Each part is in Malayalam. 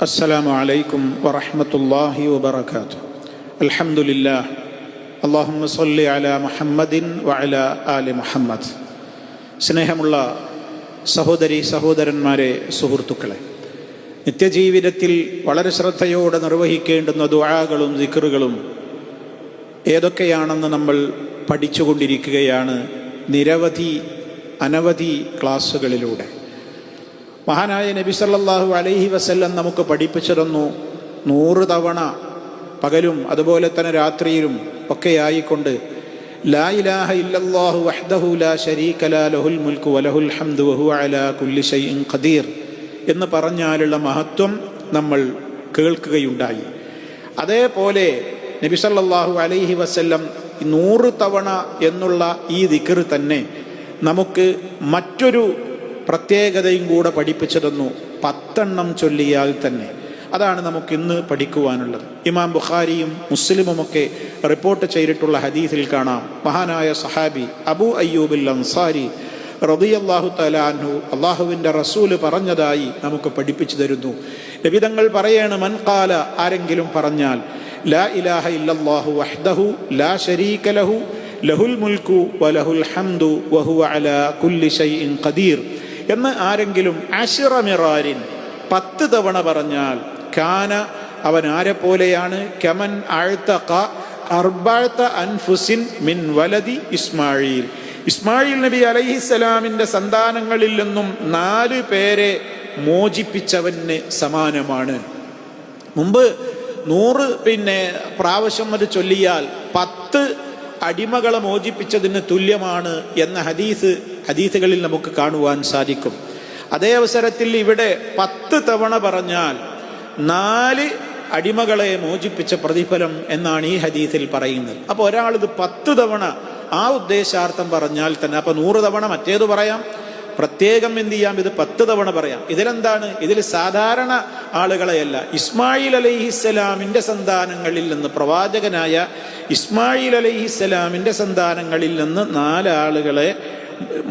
السلام عليكم ورحمة الله وبركاته الحمد لله اللهم صل على محمد وعلى آل محمد സ്നേഹമുള്ള സഹോദരി സഹോദരന്മാരെ സുഹൃത്തുക്കളെ നിത്യജീവിതത്തിൽ വളരെ ശ്രദ്ധയോടെ നിർവഹിക്കേണ്ടുന്ന ദുആകളും ദിക്റുകളും ഏതൊക്കെയാണെന്ന് നമ്മൾ പഠിച്ചുകൊണ്ടിരിക്കുകയാണ് നിരവധി അനവധി ക്ലാസ്സുകളിലൂടെ മഹാനായ നബി സല്ലാഹു അലൈഹി വസല്ലം നമുക്ക് പഠിപ്പിച്ചിരുന്നു നൂറ് തവണ പകലും അതുപോലെ തന്നെ രാത്രിയിലും ഒക്കെ ആയിക്കൊണ്ട് ലാ ഇലാഹ ഇല്ലല്ലാഹു വഹ്ദഹു ലാ ലഹുൽ വലഹുൽ ഹംദു വഹു അലാ കുല്ലി ഷൈഇൻ ഖദീർ എന്ന് പറഞ്ഞാലുള്ള മഹത്വം നമ്മൾ കേൾക്കുകയുണ്ടായി. അതേപോലെ നബി സല്ലല്ലാഹു അലൈഹി വസല്ലം നൂറ് തവണ എന്നുള്ള ഈ ദിക്കർ തന്നെ നമുക്ക് മറ്റൊരു പ്രത്യേകതയും കൂടെ പഠിപ്പിച്ചിരുന്നു പത്തെണ്ണം ചൊല്ലിയാൽ തന്നെ. അതാണ് നമുക്ക് ഇന്ന് പഠിക്കുവാനുള്ളത്. ഇമാം ബുഖാരിയും മുസ്ലിമുമൊക്കെ റിപ്പോർട്ട് ചെയ്തിട്ടുള്ള ഹദീസിൽ കാണാം. മഹാനായ സഹാബി അബു അയ്യൂബിൽ അൻസാരി റബിയല്ലാഹു തലാൻഹു അള്ളാഹുവിന്റെ റസൂൽ പറഞ്ഞതായി നമുക്ക് പഠിപ്പിച്ചു തരുന്നു. ലഭിതങ്ങൾ പറയാണ് മൻകാല ആരെങ്കിലും പറഞ്ഞാൽ ലാ ഇലാഹ ഇല്ലാഹു വഹ്ദഹു ലാ ശരീക ലഹു ലഹുൽ മുൽക്കു വലഹുൽ ഹംദു വഹുവ അല കുല്ലി ഷൈഇൻ ഖദീർ. എന്ന് ആരെങ്കിലും അഷിറമിറാരിൻ പത്ത് തവണ പറഞ്ഞാൽ കാന അവൻ ആരെ പോലെയാണ്? കമൻ ആഴ്ത്ത അർബാഴ്ത്ത അൻഫുസിൻ മിൻ വലതി ഇസ്മായിൽ ഇസ്മായിൽ നബി അലൈഹിസ്സലാമിന്റെ സന്താനങ്ങളിൽ നിന്നും നാല് പേരെ മോചിപ്പിച്ചവന് സമാനമാണ്. മുമ്പ് നൂറ് പിന്നെ പ്രാവശ്യം അത് ചൊല്ലിയാൽ പത്ത് അടിമകളെ മോചിപ്പിച്ചതിന് തുല്യമാണ് എന്ന ഹദീസ് ഹദീസുകളിൽ നമുക്ക് കാണുവാൻ സാധിക്കും. അതേ അവസരത്തിൽ ഇവിടെ പത്ത് തവണ പറഞ്ഞാൽ നാല് അടിമകളെ മോചിപ്പിച്ച പ്രതിഫലം എന്നാണ് ഈ ഹദീസിൽ പറയുന്നത്. അപ്പോൾ ഒരാൾ ഇത് പത്ത് തവണ ആ ഉദ്ദേശാർത്ഥം പറഞ്ഞാൽ തന്നെ അപ്പൊ നൂറ് തവണ മറ്റേത് പറയാം. പ്രത്യേകം എന്ത് ചെയ്യാം? ഇത് പത്ത് തവണ പറയാം. ഇതിലെന്താണ്? ഇതിൽ സാധാരണ ആളുകളെയല്ല. ഇസ്മായിൽ അലൈഹിസ്സലാമിന്റെ സന്താനങ്ങളിൽ നിന്ന് പ്രവാചകനായ ഇസ്മായിൽ അലൈഹിസ്സലാമിന്റെ സന്താനങ്ങളിൽ നിന്ന് നാലാളുകളെ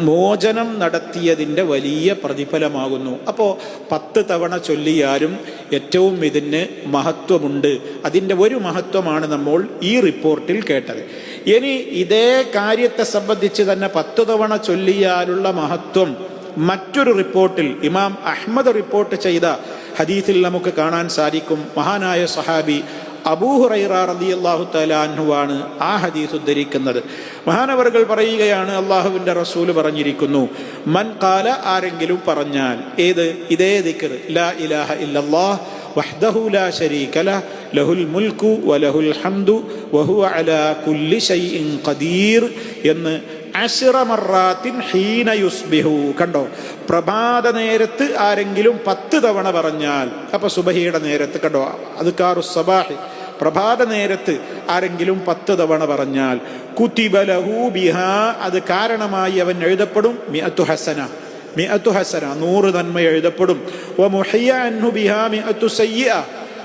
മോചനം നടത്തിയതിന്റെ വലിയ പ്രതിഫലമാകുന്നു. അപ്പോൾ പത്ത് തവണ ചൊല്ലിയാലും ഏറ്റവും ഇതിന് മഹത്വമുണ്ട്. അതിന്റെ ഒരു മഹത്വമാണ് നമ്മൾ ഈ റിപ്പോർട്ടിൽ കേട്ടത്. ഇനി ഇതേ കാര്യത്തെ സംബന്ധിച്ച് തന്നെ പത്ത് തവണ ചൊല്ലിയാലുള്ള മഹത്വം മറ്റൊരു റിപ്പോർട്ടിൽ ഇമാം അഹമ്മദ് റിപ്പോർട്ട് ചെയ്ത ഹദീസിൽ നമുക്ക് കാണാൻ സാധിക്കും. മഹാനായ സഹാബി അബൂഹുറൈറ ആ ഹദീസ് ഉദ്ധരിക്കുന്നത്. മഹാനവറുകൾ പറയുകയാണ് അള്ളാഹുവിന്റെ റസൂൽ പറഞ്ഞിരിക്കുന്നു മൻ കാല ആരെങ്കിലും പറഞ്ഞാൽ ഏത്? ഇതേ ദിക്കർ ലാ ഇലാഹ ഇല്ലല്ലാഹ് വഹ്ദഹു ലാ ലഹുൽ വലഹുൽ ഹംദു വഹുവ അലാ കുല്ലി ഷൈഇൻ ഖദീർ എന്ന് ഹീന കണ്ടോ? പ്രഭാത നേരത്ത് ആരെങ്കിലും പത്ത് തവണ പറഞ്ഞാൽ അപ്പൊ സുബഹിയുടെ നേരത്ത് കണ്ടോ? അത് കാറു സബാഹി പ്രഭാത നേരത്ത് ആരെങ്കിലും പത്ത് തവണ പറഞ്ഞാൽ കുത്തിബലഹു ബിഹാ അത് കാരണമായി അവൻ എഴുതപ്പെടും. മിഅത്തു ഹസന. മിഅത്തു ഹസന. നൂറ് നന്മ എഴുതപ്പെടും. വ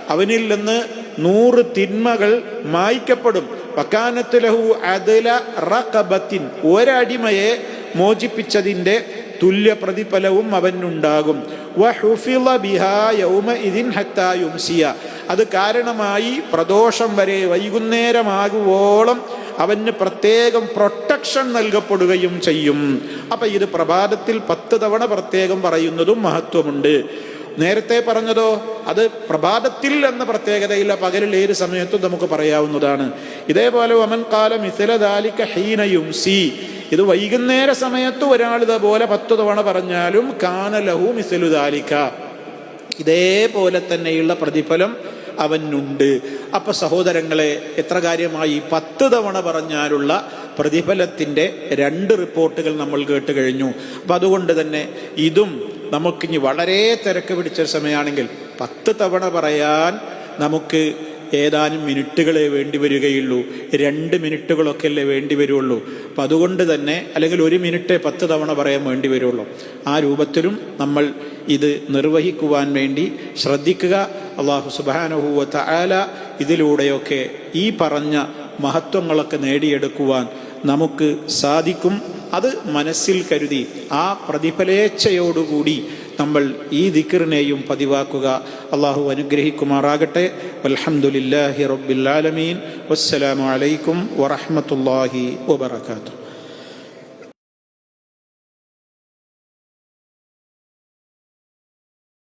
അവനിൽ നിന്ന് നൂറ് തിന്മകൾ മായ്ക്കപ്പെടും. വക്കാനത്തുലഹു അദല റഖബത്തിൻ. ഒരടിമയെ മോചിപ്പിച്ചതിന്റെ തുല്യ പ്രതിഫലവും അവനുണ്ടാകും. അത് കാരണമായി പ്രദോഷം വരെ വൈകുന്നേരമാകുവോളം അവന് പ്രത്യേകം പ്രൊട്ടക്ഷൻ നൽകപ്പെടുകയും ചെയ്യും. അപ്പൊ ഇത് പ്രഭാതത്തിൽ പത്ത് തവണ പ്രത്യേകം പറയുന്നതും മഹത്വമുണ്ട്. നേരത്തെ പറഞ്ഞതോ അത് പ്രഭാതത്തിൽ എന്ന പ്രത്യേകതയില്ല പകലിൽ ഏത് സമയത്തും നമുക്ക് പറയാവുന്നതാണ്. ഇതേപോലെ ഒമൻ കാലം ഇസലദാലിക്ക ഹീനയും സി ഇത് വൈകുന്നേര സമയത്ത് ഒരാൾ ഇതുപോലെ പത്ത് തവണ പറഞ്ഞാലും കാനലഹു മിസലുദാലിക്ക ഇതേപോലെ തന്നെയുള്ള പ്രതിഫലം അവനുണ്ട്. അപ്പൊ സഹോദരങ്ങളെ എത്ര കാര്യമായി പത്ത് തവണ പറഞ്ഞാലുള്ള പ്രതിഫലത്തിന്റെ രണ്ട് റിപ്പോർട്ടുകൾ നമ്മൾ കേട്ട് കഴിഞ്ഞു. അപ്പം അതുകൊണ്ട് തന്നെ ഇതും നമുക്കിനി വളരെ തിരക്ക് പിടിച്ച സമയമാണെങ്കിൽ പത്ത് തവണ പറയാൻ നമുക്ക് ഏതാനും മിനിറ്റുകളെ വേണ്ടി വരികയുള്ളൂ. രണ്ട് മിനിറ്റുകളൊക്കെ അല്ലേ വേണ്ടി വരുള്ളൂ. അപ്പം അതുകൊണ്ട് തന്നെ അല്ലെങ്കിൽ ഒരു മിനിറ്റ് പത്ത് തവണ പറയാൻ വേണ്ടി വരുള്ളൂ. ആ രൂപത്തിലും നമ്മൾ ഇത് നിർവഹിക്കുവാൻ വേണ്ടി ശ്രദ്ധിക്കുക. അള്ളാഹു സുബാനഹുവത്ത ആല ഇതിലൂടെയൊക്കെ ഈ പറഞ്ഞ മഹത്വങ്ങളൊക്കെ നേടിയെടുക്കുവാൻ നമുക്ക് സാധിക്കും. അത് മനസ്സിൽ കരുതി ആ പ്രതിഫലേച്ഛയോടുകൂടി നമ്മൾ ഈ ദിക്കറിനെയും പതിവാക്കുക. അള്ളാഹു അനുഗ്രഹിക്കുമാറാകട്ടെ. അലഹമുല്ലാഹി റബ്ബിൽ ആലമീൻ. വസ്സലാമു അലൈക്കും വറഹമത്തല്ലാഹി വബർക്കാത്തു